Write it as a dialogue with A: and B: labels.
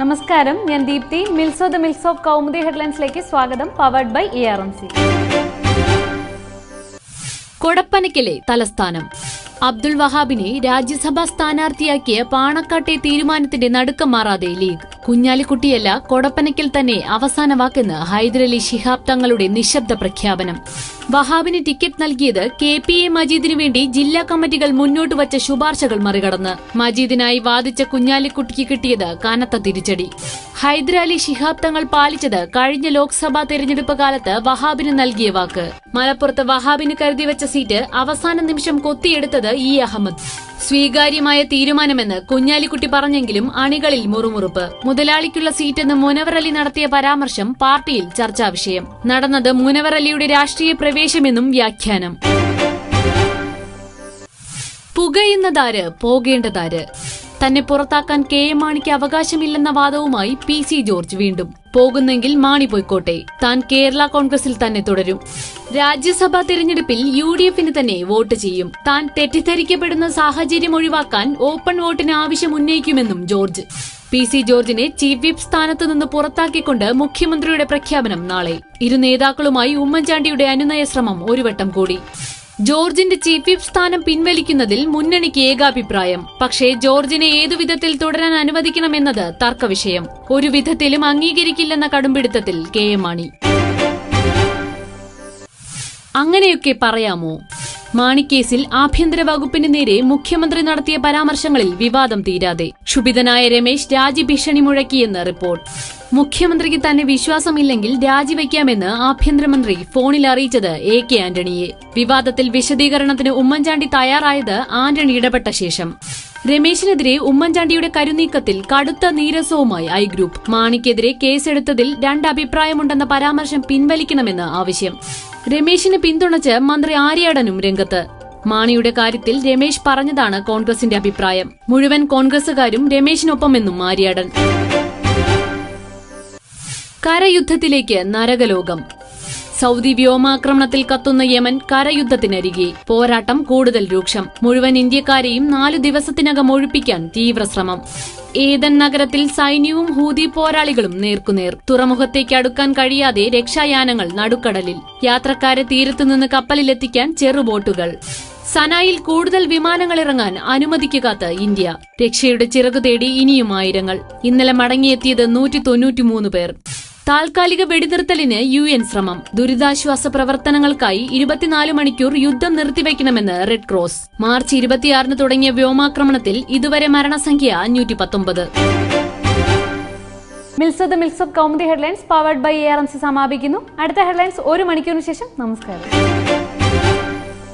A: നമസ്കാരം. ഞാൻ ദീപ്തി. മിൽസ് ദ മിൽസ് കൗമുദി ഹെഡ്ലൈൻസിലേക്ക് സ്വാഗതം powered by A R M C
B: കൊടപ്പനക്കിലെ തലസ്ഥാനം. അബ്ദുൾ വഹാബിനെ രാജ്യസഭാ സ്ഥാനാർത്ഥിയാക്കിയ പാണക്കാട്ടെ തീരുമാനത്തിന്റെ നടുക്കം മാറാതെ ലീഗ്. കുഞ്ഞാലിക്കുട്ടിയല്ല കൊടപ്പനയ്ക്കൽ തന്നെ അവസാന വാക്കെന്ന് ഹൈദരലി ശിഹാബ് തങ്ങളുടെ നിശബ്ദ പ്രഖ്യാപനം. വഹാബിന് ടിക്കറ്റ് നൽകിയത് കെ പി എ മജീദിനു വേണ്ടി ജില്ലാ കമ്മിറ്റികൾ മുന്നോട്ട് വച്ച ശുപാർശകൾ മറികടന്ന് മജീദിനായി വാദിച്ച കുഞ്ഞാലിക്കുട്ടിക്ക് കിട്ടിയത് കനത്ത തിരിച്ചടി. ഹൈദരാലി ശിഹാബ് തങ്ങൾ പാലിച്ചത് കഴിഞ്ഞ ലോക്സഭാ തെരഞ്ഞെടുപ്പ് കാലത്ത് വഹാബിന് നൽകിയ വാക്ക്. മലപ്പുറത്ത് വഹാബിന് കരുതി വെച്ച സീറ്റ് അവസാന നിമിഷം കൊത്തിയെടുത്തത് ഇ അഹമ്മദ്. സ്വീകാര്യമായ തീരുമാനമെന്ന് കുഞ്ഞാലിക്കുട്ടി പറഞ്ഞെങ്കിലും അണികളിൽ മുറുമുറുപ്പ്. മുതലാളിക്കുള്ള സീറ്റെന്ന് മുനവറലി നടത്തിയ പരാമർശം പാർട്ടിയിൽ ചർച്ചാ വിഷയം. നടന്നത് മുനവറലിയുടെ രാഷ്ട്രീയ പ്രവേശമെന്നും വ്യാഖ്യാനം. പുകയുന്നതാര് പോകേണ്ടതാര്? തന്നെ പുറത്താക്കാൻ കെ എം മാണിക്ക് അവകാശമില്ലെന്ന വാദവുമായി പി സി ജോർജ് വീണ്ടും. പോകുന്നെങ്കിൽ മാണി പോയിക്കോട്ടെ. താൻ കേരള കോൺഗ്രസിൽ തന്നെ തുടരും. രാജ്യസഭാ തിരഞ്ഞെടുപ്പിൽ യു ഡി എഫിന് തന്നെ വോട്ട് ചെയ്യും. താൻ തെറ്റിദ്ധരിക്കപ്പെടുന്ന സാഹചര്യം ഒഴിവാക്കാൻ ഓപ്പൺ വോട്ടിന് ആവശ്യം ഉന്നയിക്കുമെന്നും ജോർജ്. പി സി ജോർജിനെ ചീഫ് വിപ്പ് സ്ഥാനത്ത് നിന്ന് പുറത്താക്കിക്കൊണ്ട് മുഖ്യമന്ത്രിയുടെ പ്രഖ്യാപനം നാളെ. ഇരു നേതാക്കളുമായി ഉമ്മൻചാണ്ടിയുടെ അനുനയ ശ്രമം ഒരുവട്ടം കൂടി. ജോർജിന്റെ ചീഫ് വിപ്പ് സ്ഥാനം പിൻവലിക്കുന്നതിൽ മുന്നണിക്ക് ഏകാഭിപ്രായം. പക്ഷേ ജോർജിനെ ഏതുവിധത്തിൽ തുടരാൻ അനുവദിക്കണമെന്നത് തർക്കവിഷയം. ഒരു വിധത്തിലും അംഗീകരിക്കില്ലെന്ന കടുംപിടുത്തത്തിൽ കെ എം മാണി. അങ്ങനെയൊക്കെ പറയാമോ? മാണിക്കേസിൽ ആഭ്യന്തര വകുപ്പിന് നേരെ മുഖ്യമന്ത്രി നടത്തിയ പരാമർശങ്ങളിൽ വിവാദം തീരാതെ. ക്ഷുഭിതനായ രമേശ് രാജിഭീഷണി മുഴക്കിയെന്ന് റിപ്പോർട്ട്. മുഖ്യമന്ത്രിക്ക് തന്നെ വിശ്വാസമില്ലെങ്കിൽ രാജിവെക്കാമെന്ന് ആഭ്യന്തരമന്ത്രി ഫോണിൽ അറിയിച്ചത് എ കെ ആന്റണിയെ. വിവാദത്തിൽ വിശദീകരണത്തിന് ഉമ്മൻചാണ്ടി തയ്യാറായത് ആന്റണി ഇടപെട്ട ശേഷം. രമേശിനെതിരെ ഉമ്മൻചാണ്ടിയുടെ കരുനീക്കത്തിൽ കടുത്ത നീരസവുമായി ഐ ഗ്രൂപ്പ് മാണിക്കെതിരെ കേസെടുത്തതിൽ രണ്ട് അഭിപ്രായമുണ്ടെന്ന പരാമർശം പിൻവലിക്കണമെന്ന് ആവശ്യം. രമേശിന് പിന്തുണച്ച് മന്ത്രി ആര്യാടനും രംഗത്ത്. മാണിയുടെ കാര്യത്തിൽ രമേശ് പറഞ്ഞതാണ് കോൺഗ്രസിന്റെ അഭിപ്രായം. മുഴുവൻ കോൺഗ്രസുകാരും രമേശിനൊപ്പമെന്നും ആര്യാടൻ. കരയുദ്ധത്തിലേക്ക് നരകലോകം. സൗദി വ്യോമാക്രമണത്തിൽ കത്തുന്ന യമൻ കരയുദ്ധത്തിനരികെ. പോരാട്ടം കൂടുതൽ രൂക്ഷം. മുഴുവൻ ഇന്ത്യക്കാരെയും നാലു ദിവസത്തിനകം ഒഴിപ്പിക്കാൻ തീവ്രശ്രമം. ഏതൻ നഗരത്തിൽ സൈന്യവും ഹൂതി പോരാളികളും നേർക്കുനേർ. തുറമുഖത്തേക്ക് അടുക്കാൻ കഴിയാതെ രക്ഷായാനങ്ങൾ നടുക്കടലിൽ. യാത്രക്കാരെ തീരത്തുനിന്ന് കപ്പലിലെത്തിക്കാൻ ചെറുബോട്ടുകൾ. സനായിൽ കൂടുതൽ വിമാനങ്ങൾ ഇറങ്ങാൻ അനുമതിക്കാത്ത ഇന്ത്യ. രക്ഷയുടെ ചിറകു തേടി ഇനിയും ആയിരങ്ങൾ. ഇന്നലെ മടങ്ങിയെത്തിയത് നൂറ്റി തൊണ്ണൂറ്റിമൂന്ന് പേർ. താൽക്കാലിക വെടിനിർത്തലിന് യു എൻ ശ്രമം. ദുരിതാശ്വാസ പ്രവർത്തനങ്ങൾക്കായി ഇരുപത്തിനാല് മണിക്കൂർ യുദ്ധം നിർത്തിവെക്കണമെന്ന് റെഡ് ക്രോസ്. മാർച്ച് ഇരുപത്തിയാറിന് തുടങ്ങിയ വ്യോമാക്രമണത്തിൽ ഇതുവരെ മരണസംഖ്യ അഞ്ഞൂറ്റി പത്തൊമ്പത്
A: മിൽസത് മിൽസത് Kaumudi headlines powered by A R M C സമാപിക്കുന്നു. അടുത്ത ഹെഡ്ലൈൻസ് ഒരു മണിക്കൂറിന് ശേഷം. നമസ്കാരം.